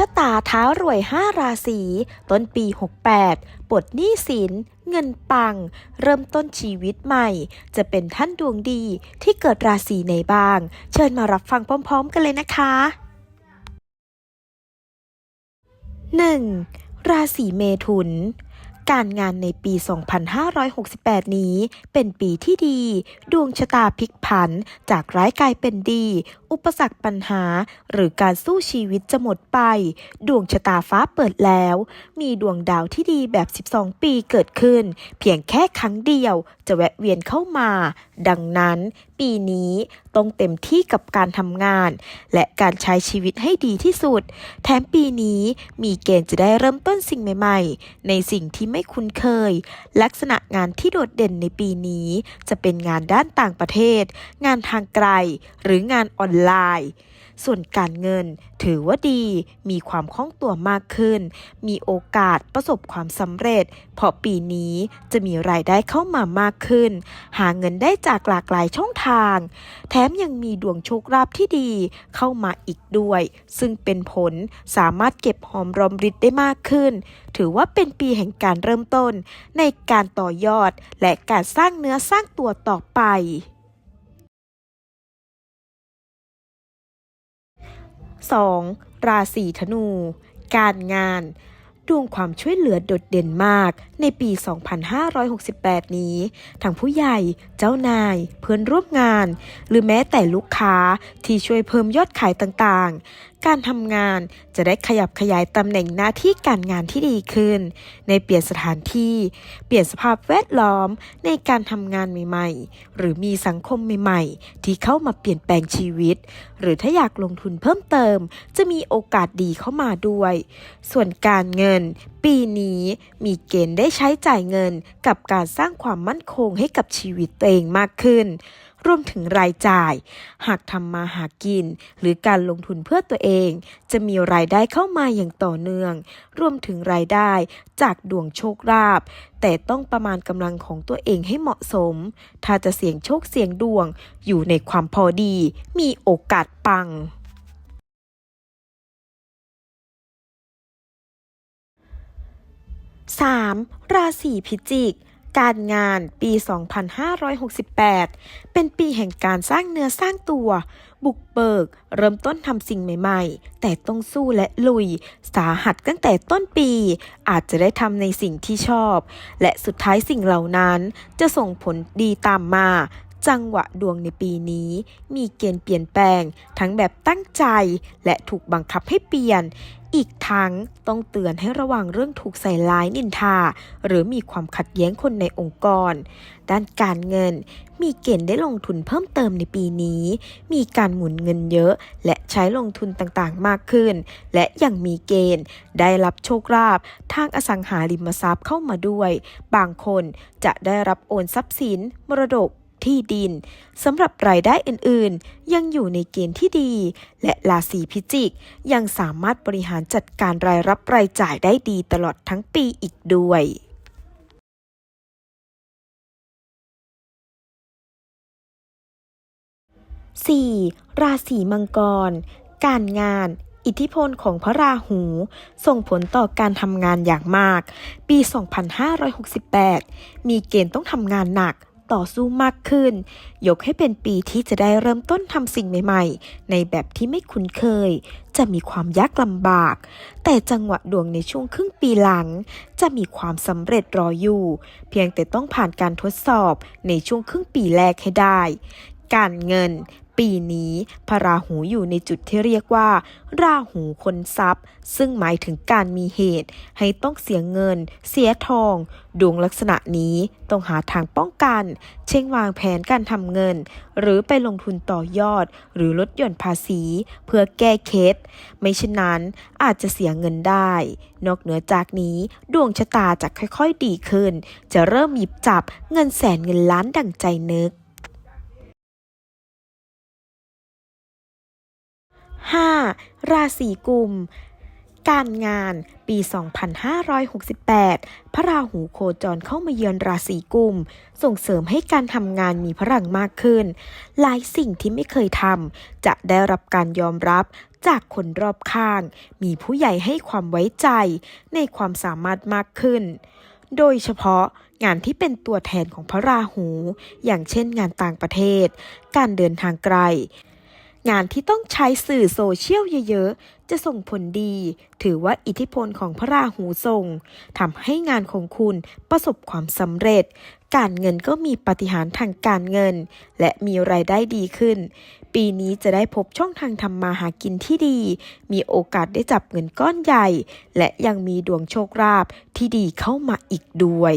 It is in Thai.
ชะตาท้ารวย 5 ราศี ต้นปี 68ปลดหนี้สิน เงินปัง เริ่มต้นชีวิตใหม่ จะเป็นท่านดวงดีที่เกิดราศีไหนบ้าง เชิญมารับฟังพร้อม ๆ กันเลยนะคะ 1. ราศีเมถุนการงานในปี 2568 นี้ เป็นปีที่ดี ดวงชะตาพลิกผัน จากร้ายกลายเป็นดีอุปสรรคปัญหา หรือการสู้ชีวิตจะหมดไป ดวงชะตาฟ้าเปิดแล้ว มีดวงดาวที่ดีแบบ 12 ปีเกิดขึ้น เพียงแค่ครั้งเดียวจะแวะเวียนเข้ามา ดังนั้นปีนี้ต้องเต็มที่กับการทำงาน และการใช้ชีวิตให้ดีที่สุด แถมปีนี้มีเกณฑ์จะได้เริ่มต้นสิ่งใหม่ๆ ในสิ่งที่ไม่คุ้นเคย ลักษณะงานที่โดดเด่นในปีนี้ จะเป็นงานด้านต่างประเทศ งานทางไกล หรืองานออนลน์ส่วนการเงินถือว่าดี มีความคล่องตัวมากขึ้น มีโอกาสประสบความสำเร็จ เพราะปีนี้จะมีรายได้เข้ามามากขึ้น หาเงินได้จากหลากหลายช่องทาง แถมยังมีดวงโชคลาภที่ดีเข้ามาอีกด้วย ซึ่งเป็นผลสามารถเก็บหอมรอมริดได้มากขึ้น ถือว่าเป็นปีแห่งการเริ่มต้น ในการต่อยอดและการสร้างเนื้อสร้างตัวต่อไป 2. ราศีธนู การงาน ดวงความช่วยเหลือโดดเด่นมากในปี 2568 นี้ ทั้งผู้ใหญ่ เจ้านาย เพื่อนร่วมงาน หรือแม้แต่ลูกค้าที่ช่วยเพิ่มยอดขายต่างๆการทำงาน จะได้ขยับขยายตำแหน่งหน้าที่การงานที่ดีขึ้น ในเปลี่ยนสถานที่ เปลี่ยนสภาพแวดล้อมในการทำงานใหม่ๆ หรือมีสังคมใหม่ๆ ที่เข้ามาเปลี่ยนแปลงชีวิต หรือถ้าอยากลงทุนเพิ่มเติม จะมีโอกาสดีเข้ามาด้วย ส่วนการเงิน ปีนี้มีเกณฑ์ได้ใช้จ่ายเงินกับการสร้างความมั่นคงให้กับชีวิตตัวเองมากขึ้นรวมถึงรายจ่าย หากทำมาหากิน หรือการลงทุนเพื่อตัวเอง จะมีรายได้เข้ามาอย่างต่อเนื่อง รวมถึงรายได้จากดวงโชคลาภแต่ต้องประมาณกำลังของตัวเองให้เหมาะสม ถ้าจะเสี่ยงโชคเสี่ยงดวง อยู่ในความพอดี มีโอกาสปัง 3. ราศีพิจิก การงานปี 2568 เป็นปีแห่งการสร้างเนื้อสร้างตัว บุกเบิก เริ่มต้นทำสิ่งใหม่ ๆ แต่ต้องสู้และลุย สาหัสตั้งแต่ต้นปี อาจจะได้ทำในสิ่งที่ชอบ และสุดท้ายสิ่งเหล่านั้นจะส่งผลดีตามมาจังหวะดวงในปีนี้ มีเกณฑ์เปลี่ยนแปลง ทั้งแบบตั้งใจ และถูกบังคับให้เปลี่ยน อีกทั้งต้องเตือนให้ระวังเรื่องถูกใส่ร้ายนินทา หรือมีความขัดแย้งคนในองค์กร ด้านการเงิน มีเกณฑ์ได้ลงทุนเพิ่มเติมในปีนี้ มีการหมุนเงินเยอะ และใช้ลงทุนต่างๆมากขึ้น และยังมีเกณฑ์ ได้รับโชคลาภทางอสังหาริมทรัพย์เข้ามาด้วย บางคนจะได้รับโอนทรัพย์สิน มรดก ที่ดินสำหรับรายได้อื่นๆ ยังอยู่ในเกณฑ์ที่ดี และราศีพิจิก ยังสามารถบริหารจัดการรายรับรายจ่ายได้ดีตลอดทั้งปีอีกด้วย 4. ราศีมังกร การงาน อิทธิพลของพระราหู ส่งผลต่อการทำงานอย่างมาก ปี 2568 มีเกณฑ์ต้องทำงานหนัก ต่อสู้มากขึ้น ยกให้เป็นปีที่จะได้เริ่มต้นทำสิ่งใหม่ๆ ในแบบที่ไม่คุ้นเคย จะมีความยากลำบาก แต่จังหวะดวงในช่วงครึ่งปีหลัง จะมีความสำเร็จรออยู่ เพียงแต่ต้องผ่านการทดสอบในช่วงครึ่งปีแรกให้ได้ การเงิน ปีนี้พระราหูอยู่ในจุดที่เรียกว่า ราหูคนทรัพย์ ซึ่งหมายถึงการมีเหตุ ให้ต้องเสียเงิน เสียทอง ดวงลักษณะนี้ต้องหาทางป้องกัน เช่นวางแผนการทำเงิน หรือไปลงทุนต่อยอด หรือลดหย่อนภาษี เพื่อแก้เคล็ดไม่เช่นนั้นอาจจะเสียเงินได้ นอกเหนือจากนี้ดวงชะตาจะค่อยๆดีขึ้น จะเริ่มหยิบจับเงินแสนเงินล้านดั่งใจนึก 5. ราศีกุม การงานปี 2568 พระราหูโคจรเข้ามาเยือนราศีกุม ส่งเสริมให้การทำงานมีพลังมากขึ้น หลายสิ่งที่ไม่เคยทำจะได้รับการยอมรับจากคนรอบข้าง มีผู้ใหญ่ให้ความไว้ใจในความสามารถมากขึ้น โดยเฉพาะงานที่เป็นตัวแทนของพระราหู อย่างเช่นงานต่างประเทศ การเดินทางไกล งานที่ต้องใช้สื่อโซเชียลเยอะๆ จะส่งผลดี ถือว่าอิทธิพลของพระราหูส่งทำให้งานของคุณประสบความสำเร็จ การเงินก็มีปฏิหารทางการเงิน และมีรายได้ดีขึ้น ปีนี้จะได้พบช่องทางทำมาหากินที่ดี มีโอกาสได้จับเงินก้อนใหญ่ และยังมีดวงโชคลาภที่ดีเข้ามาอีกด้วย